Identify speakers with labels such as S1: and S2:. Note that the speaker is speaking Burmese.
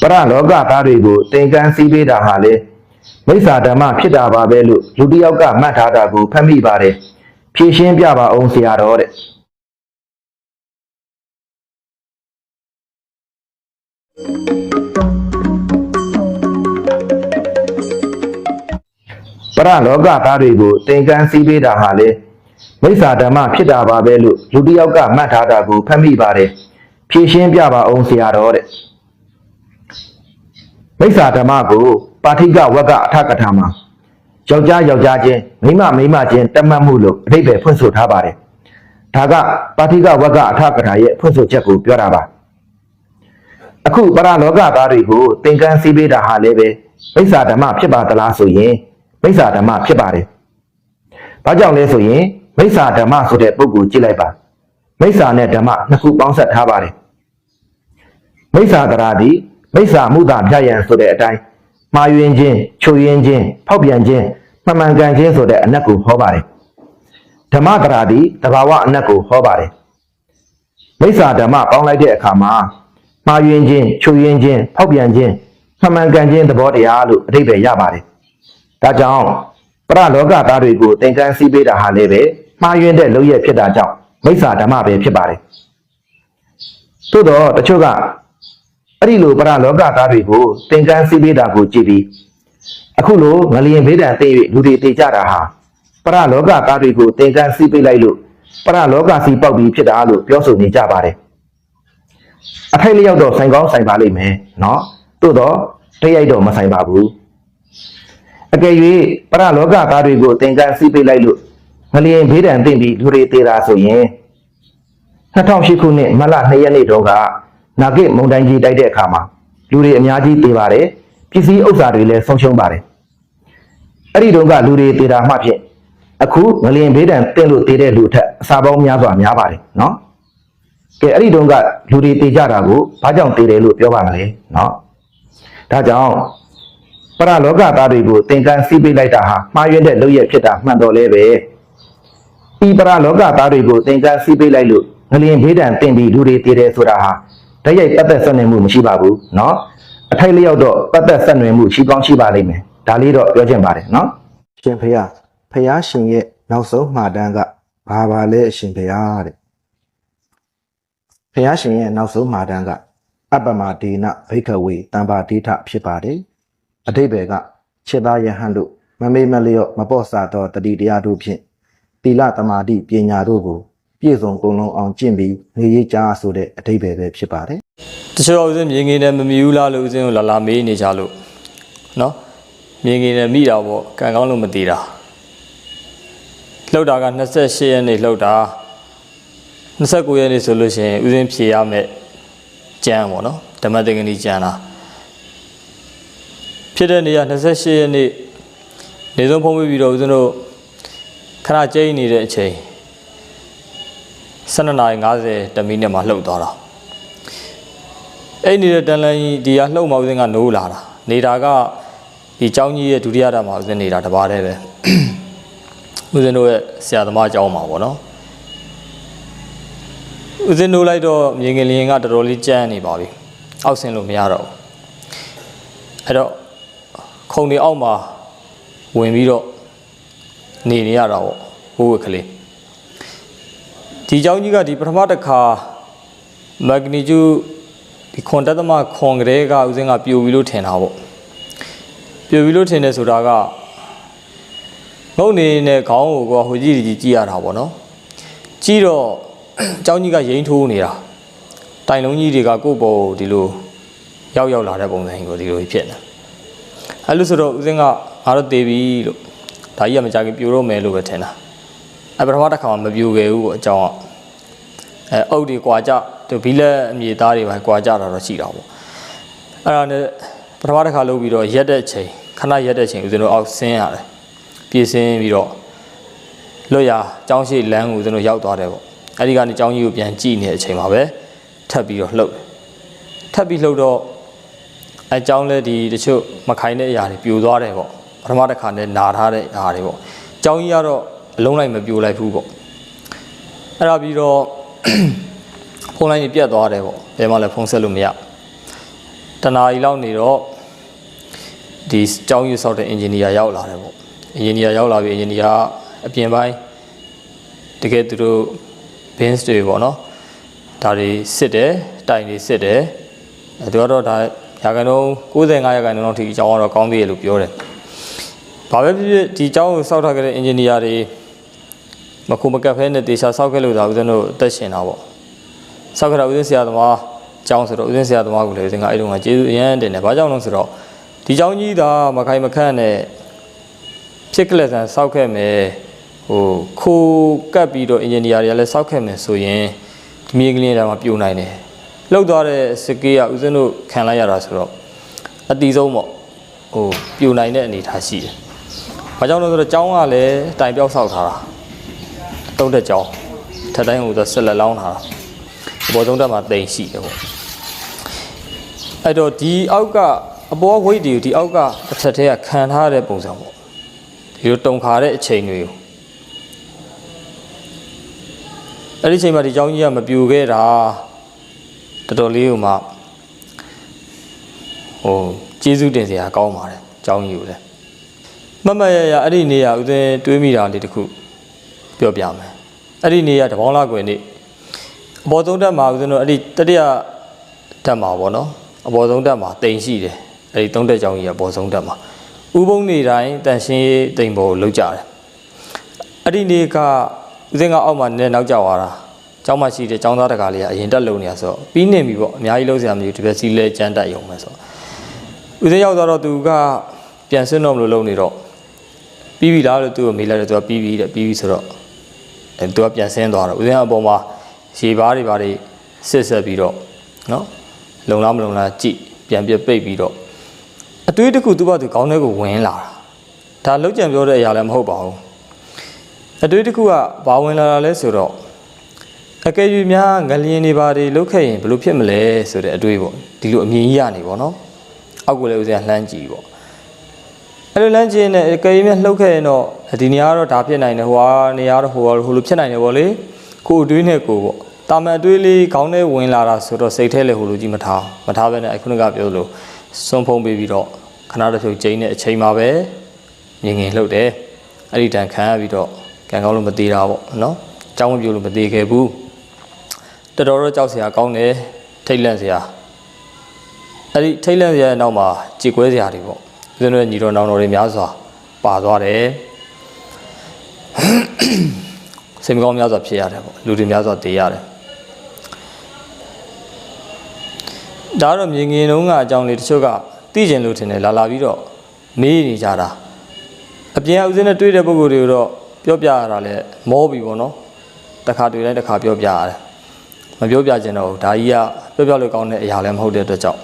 S1: ပရလောကသားတွေကိုသင်္ကန်းစည်းပေးတာဟာလေမိစ္ဆာဓမ္မဖြစ်တာပါပဲလို့လူတစ်ယောက်ကမှတ်ထားတာကိုဖတ်မိပါတယ်ဖြည့်ရှင်းပြပါအောင်ဆရာတော်တဲ့ပရလောကသားတွေကိုသင်္ကန်းစည်းပေးတာဟာလေမိစ္ဆာဓမ္မဖြစ်တာပါပဲလို့လူတစ်ယောက်ကမှတ်ထားတာကိုဖတ်မိပါတယ်ဖြည့်ရှင်းပြပါအောင်ဆရာတော်တဲ့ မိစ္ဆာဓမ္မကိုပါဋိကဝက်ကအထကထာမှာယောက်ျားယောက်ျားချင်းမိန်းမမိန်းမချင်းတတ်မှတ်မှုလို့အဓိပ္ပာယ်ဖွင့်ဆိုထားပါတယ်ဒါကပါဋိကဝက်ကအထကထာရဲ့ဖွင့်ဆိုချက်ကိုပြောတာပါအခုပရလောကသားတွေကိုသင်္ကန်းစည်းပေးတာဟာလည်းပဲမိစ္ဆာဓမ္မဖြစ်ပါသလားဆိုရင်မိစ္ဆာဓမ္မဖြစ်ပါတယ်။ဘာကြောင့်လဲဆိုရင်မိစ္ဆာဓမ္မဆိုတဲ့ပုဂ္ဂိုလ်ကြည့်လိုက်ပါ။မိစ္ဆာနဲ့ဓမ္မနှစ်ခုပေါင်းဆက်ထားပါတယ်။မိစ္ဆာတရားသည် မိစ္ဆာမှုသာပြရန်ဆိုတဲ့အတိုင်းမှားယွင်းခြင်း၊ချိုယွင်းခြင်း၊ဖောက်ပြန်ခြင်း၊မှန်မှန်ကန်ခြင်းဆိုတဲ့အနက်ကိုဟောပါတယ်။ဓမ္မတရားသည်တဘာဝအနက်ကိုဟောပါတယ်။မိစ္ဆာဓမ္မပေါင်းလိုက်တဲ့အခါမှာမှားယွင်းခြင်း၊ချိုယွင်းခြင်း၊ဖောက်ပြန်ခြင်းမှန်မှန်ကန်ခြင်းသဘောတရားလို့အဓိပ္ပာယ်ရပါတယ်။ဒါကြောင့်ပရလောကသားတွေကိုသင်္ကန်းစည်းပေးတာဟာလည်းပဲမှားယွင်းတဲ့လုပ်ရက်ဖြစ်တာကြောင့်မိစ္ဆာဓမ္မပဲဖြစ်ပါတယ်။သို့တော့တချို့က အဲ့ဒီလိုပရလောကသားတွေကိုသင်္ကန်းစည်းပေးတာကိုကြည့်ပြီးအခုလိုငလျင်ဘေးဒဏ်သိ၍လူတွေတေကြတာဟာပရလောကသားတွေကိုသင်္ကန်းစည်းပေးလိုက်လို့ပရလောကစီပေါက်ပြီးဖြစ်တာလို့ပြောဆိုနေကြပါတယ်။အထိုက်လျောက်တော့ဆိုင်ကောင်းဆိုင်ပါလိမ့်မယ်နော်။သို့တော့တရိပ်တော့မဆိုင်ပါဘူး။အကယ်၍ပရလောကသားတွေကိုသင်္ကန်းစီးပေးလိုက်လို့ငလျင်ဘေးဒဏ်သိမ့်ပြီးလူတွေသေးတာဆိုရင်2008ခုနှစ်မတ်လ2ရက်နေ့တုန်းက နာဂစ်မုန်တိုင်းကြီးတိုက်တဲ့အခါမှာလူတွေအများကြီးသေပါတယ်ပစ္စည်းဥစ္စာတွေလည်းဆုံးရှုံးပါတယ်အဲ့ဒီတုန်းကလူတွေသေတာမှဖြင့်အခုငလျင်ဘေးဒဏ်သိမ့်လို့သေတဲ့လူထက်အစာပေါင်းများစွာများပါတယ်နော်ကဲအဲ့ဒီတုန်းကလူတွေသေကြတာကိုဘာကြောင့်သေတယ်လို့ပြောပါမလဲနော်ဒါကြောင့်ပရလောကသားတွေကိုသင်္ကန်းစီးပေးလိုက်တာဟာမှားယွင်းတဲ့လုပ်ရဖြစ်တာမှန်တော်လဲပဲဤပရလောကသားတွေကိုသင်္ကန်းစီးပေးလိုက်လို့ငလျင်ဘေးဒဏ်တင်ပြီးလူတွေတည်တယ်ဆိုတာဟာ တရိုက်ပတ်သက်ဆက်နွယ်မှုမရှိပါဘူးเนาะအထိုက်လျောက်တော့ပတ်သက်ဆက်နွယ်မှုရှိကောင်းရှိပါလိမ့်မယ်ဒါလေးတော့ပြောချင်ပါတယ်เนาะရှင်ဖေယဖះရှင်ရဲ့နောက်ဆုံးမှာတန်းကဘာပါလဲအရှင်ဖေယတဲ့ဖះရှင်ရဲ့နောက်ဆုံးမှာတန်းကအပ္ပမဒေနဘိခဝေတံပါတိထဖြစ်ပါတယ် အတိဘယ်ကခြေသားယဟန်တို့မမေ့မလျော့မပေါ့စာသောတတိတရားတို့ဖြင့်သီလသမာဓိပညာတို့ကို ပြည့်စုံကုန်လုံးအောင်ကျင့်ပြီးနေရကြဆိုတဲ့အတိဘယ်ပဲဖြစ်ပါတယ်
S2: တချို့ဥစဉ်မြင်ငင်နဲ့မမီဘူးလားလို့ဥစဉ်ကိုလာလာမေးနေကြလို့နော်မြင်ငင်နဲ့မိတာပေါ့ကံကောင်းလို့မတည်တာလှုပ်တာက28ရက်နေ့လှုပ်တာ29ရက်နေ့ဆိုလို့ရှိရင်ဥစဉ်ဖြေရမယ်ကြမ်းပေါ့နော်ဓမ္မတက္ကနီကြမ်းလားဖြစ်တဲ့နေ့က28ရက်နေ့နေဆုံးဖုံးပြီးတော့ဥစဉ်တို့ခဏကျိန်းနေတဲ့အချိန် 12:50တမိနစ်မှာလှုပ်သွားတာ အဲ့နေတဲ့တန်လန်ကြီးဒီကလှုပ်မောက်စင်းကနိုးလာတာနေတာကဒီเจ้าကြီးရဲ့ဒုတိယဓာတ်မှာဦးစင်းနေတာတပါးတည်းပဲဦးစင်းတို့ရဲ့ဆရာသမားเจ้าမှာပေါ့နော်ဦးစင်းနိုးလိုက်တော့မြေငင်လျင်ကတော်တော်လေးကြမ်းနေပါပြီအောက်ဆင်းလို့မရတော့ဘူးအဲ့တော့ခုံတွေအောက်မှာဝင်ပြီးတော့နေနေရတာပေါ့ဘိုးဝက်ကလေး ဒီเจ้าကြီးကဒီပထမတစ်ခါမက်ဂနီကျူ ဒီခွန်တက်သမခွန်ကလေးကဦးစင်းကပြိုပြီလို့ထင်တာပေါ့ပြိုပြီလို့ထင်တယ်ဆိုတာကငုတ်နေနဲ့ခေါင်းကိုကဟိုကြည့်ကြည့်ကြည့်ရတာပေါ့နော်ကြည့်တော့ เจ้าကြီးကရိမ့်ထိုးနေတာတိုင်လုံးကြီးတွေကကိုယ့်ဘောကိုဒီလိုရောက်ရောက်လာတဲ့ပုံစံကြီးကိုဒီလိုဖြစ်နေအဲ့လိုဆိုတော့ဦးစင်းကငါတို့တေးပြီလို့ဒါကြီးကမကြခင်ပြိုတော့မယ်လို့ပဲထင်တာ အဲ့ပထမတစ်ခါမှမပြိုခဲ့ဘူးပေါ့အကြောင်းကအဲအုတ်ဒီကွာကြသူဘီလက်အမြေသားတွေပဲကွာကြတာတော့ရှိတာပေါ့အဲ့ဒါနဲ့ပထမတစ်ခါလုပ်ပြီးတော့ရက်တဲ့ချိန်ခဏရက်တဲ့ချိန်ဦးဇင်းတို့အောက်ဆင်းရတယ်ပြေးဆင်းပြီးတော့လွတ်ရကျောင်းရှိလမ်းကိုဦးဇင်းတို့ရောက်သွားတယ်ပေါ့အဲ့ဒီကနေကျောင်းကြီးကိုပြန်ကြည့်နေတဲ့အချိန်မှာပဲထပ်ပြီးတော့လှုပ်တယ်ထပ်ပြီးလှုပ်တော့အဲကျောင်းလဲဒီတချို့မခိုင်တဲ့အရာတွေပြိုသွားတယ်ပေါ့ပထမတစ်ခါနဲ့နာထားတဲ့အရာတွေပေါ့ကျောင်းကြီးကတော့ အလုံးလိုက်မပြိုလိုက်ဘူးပေါ့အဲ့ဒါပြီးတော့ဖုန်းလိုင်းကြီးပြတ်သွားတယ်ပေါ့ဘယ်မှလည်းဖုန်းဆက်လို့မရတတနာရီလောက်နေတော့ဒီကျောင်းယူဆောက်တဲ့အင်ဂျင်နီယာရောက်လာတယ်ပေါ့အင်ဂျင်နီယာရောက်လာပြီအင်ဂျင်နီယာအပြင်ပိုင်းတကယ်သူတို့ bins တွေပေါ့နော်ဒါတွေစစ်တယ်တိုင်တွေစစ်တယ်အဲသူကတော့ဒါရာခိုင်နှုန်း95ရာခိုင်နှုန်းလောက်ထိအကြောင်းကတော့ကောင်းသေးတယ်လို့ပြောတယ်ဘာပဲဖြစ်ဖြစ်ဒီကျောင်းကိုစောက်ထားခဲ့တဲ့အင်ဂျင်နီယာတွေ မခုမကပ်ဖဲနဲ့တေချာစောက်ခဲ့လို့ဒါဦးဇင်းတို့အသက်ရှင်တာပေါ့စောက်ခဲ့တာဦးဇင်းဆရာသမားကျောင်းဆိုတော့ဦးဇင်းဆရာသမားကိုလည်းဦးဇင်းကအဲ့တုန်းကကျေးဇူးအရမ်းတင်တယ်ဘာကြောင့်လဲဆိုတော့ဒီကျောင်းကြီးသာမခိုင်မခန့်နဲ့ဖြစ်ကလဆန်စောက်ခဲ့မယ်ဟိုခိုးကပ်ပြီးတော့အင်ဂျင်နီယာတွေကလည်းစောက်ခဲ့မယ်ဆိုရင်ဒီမြေကလေးတွေမှာပြိုနိုင်တယ်လောက်သွားတဲ့စကေးကဦးဇင်းတို့ခံလိုက်ရတာဆိုတော့အတီးဆုံးပေါ့ဟိုပြိုနိုင်တဲ့အနေအထားရှိတယ်ဘာကြောင့်လဲဆိုတော့ကျောင်းကလည်းတိုင်ပြောက်ဆောက်ထားတာ တုံးတဲ့ကျောင်းထက်တိုင်းဟိုဆိုဆက်လက်လောင်းထားတာဘောသုံးတက်မှာတိမ်ရှိတယ်ပေါ့အဲ့တော့ဒီအောက်ကအပေါ်ဝိတ်တွေကိုဒီအောက်ကအထက်ထဲကခံထားတဲ့ပုံစံပေါ့ဒီလိုတုံခါတဲ့အချိန်တွေကိုအဲ့ဒီအချိန်မှာဒီเจ้าကြီးကမပြူခဲ့တာတော်တော်လေးဟိုမှဟိုကျေးဇူးတင်စရာကောင်းပါတယ်เจ้าကြီးကိုလည်းမမရရအဲ့ဒီနေရာဦးသိန်းတွေးမိတာလေးတစ်ခု ပြောပြမယ်အဲ့ဒီနေ့ကတပေါင်းလကွယ်နေ့အပေါ်ဆုံးတက်မှာဦးဇင်းတို့အဲ့ဒီတတိယတက်မှာပေါ့နော်အပေါ်ဆုံးတက်မှာတိမ်ရှိတယ်အဲ့ဒီသုံးတက်ကြောင်းကြီးကအပေါ်ဆုံးတက်မှာဥပုံနေတိုင်းတန်ရှင်းရေးတိမ်ပေါ်လောက်ကြတယ်အဲ့ဒီနေ့ကဦးဇင်းကအောက်မှာနည်းနောက်ကြွားတာကျောင်းမှာရှိတဲ့ကျောင်းသားတကာလေးကအရင်တက်လုံနေရဆိုပြီးနေပြီပေါ့အများကြီးလုံးစရာမလိုဒီပဲစီလဲကြမ်းတက်ရုံပဲဆိုဦးဇင်းရောက်တော့သူကပြန်ဆင်းတော့မလို့လုံနေတော့ပြီးပြီလားလို့သူ့ကိုမေးလိုက်တော့သူကပြီးပြီတဲ့ပြီးပြီဆိုတော့ သူကပြန်ဆင်းသွားတော့ဦးသိန်းကအပေါ်မှာရေပါးတွေပါတွေစစ်ဆက်ပြီးတော့နော်လုံလားမလုံလားကြည့်ပြန်ပြပိတ်ပြီးတော့အတွေးတစ်ခုသူ့ဘာသူခေါင်းထဲကိုဝင်လာတာဒါလောက်ကြံပြောတဲ့အရာလည်းမဟုတ်ပါဘူးအတွေးတစ်ခုကဘာဝင်လာတာလဲဆိုတော့အကယ်၍များငလျင်တွေပါတွေလုတ်ခဲ့ရင်ဘယ်လိုဖြစ်မလဲဆိုတဲ့အတွေးပေါ့ဒီလိုအမြင်ကြီးရနေပေါ့နော်အောက်ကိုလည်းဦးဇင်းကလှမ်းကြည့်ပေါ့ အဲ့လိုလမ်းကျင်းနဲ့ကရင်မြလှုပ်ခဲ့ရင်တော့ဒီနေရာကတော့ဒါဖြစ်နိုင်တယ်ဟိုကနေရာတော့ဟိုဟိုလိုဖြစ်နိုင်တယ်ပေါ့လေကိုအတွေးနဲ့ကိုပေါ့တာမန်အတွေးလေးခေါင်းထဲဝင်လာတာဆိုတော့စိတ်ထဲလည်းဟိုလိုကြီးမထားမထားဘဲနဲ့အခုနကပြောလို့စွန့်ဖုံးပေးပြီးတော့ခဏတစ်ဖြုတ်ကျင်းတဲ့အချိန်မှာပဲငင်ငင်လှုပ်တယ်အဲ့ဒီတန်ခံရပြီးတော့ကံကောင်းလို့မသေးတာပေါ့နော်အကြောင်းမပြလို့မသေးခဲ့ဘူးတော်တော်တော့ကြောက်စရာကောင်းတယ်ထိတ်လန့်စရာအဲ့ဒီထိတ်လန့်စရာရဲ့နောက်မှာကြေကွဲစရာတွေပေါ့ ဦးဇင်းတို့ရဲ့ညီတော်နောင်တော်တွေများစွာပါသွားတယ်စိတ်မကောင်းများစွာဖြစ်ရတယ်ပေါ့လူတွေများစွာတေးရတယ်ဒါကတော့မြင်ငင်တုန်းကအကြောင်းလေးတချို့ကသိကျင်လို့ထင်တယ်လာလာပြီးတော့မေးနေကြတာအပြင်အဦးစင်းနဲ့တွေ့တဲ့ပုံကိုယ်တွေကိုတော့ပြောပြရတာလဲမောပြီပေါ့နော်တစ်ခါတွေ့တိုင်းတစ်ခါပြောပြရတယ်မပြောပြချင်တော့ဘူးဒါကြီးကပြောပြလို့ကောင်းတဲ့အရာလည်းမဟုတ်တဲ့အတွက်ကြောင့်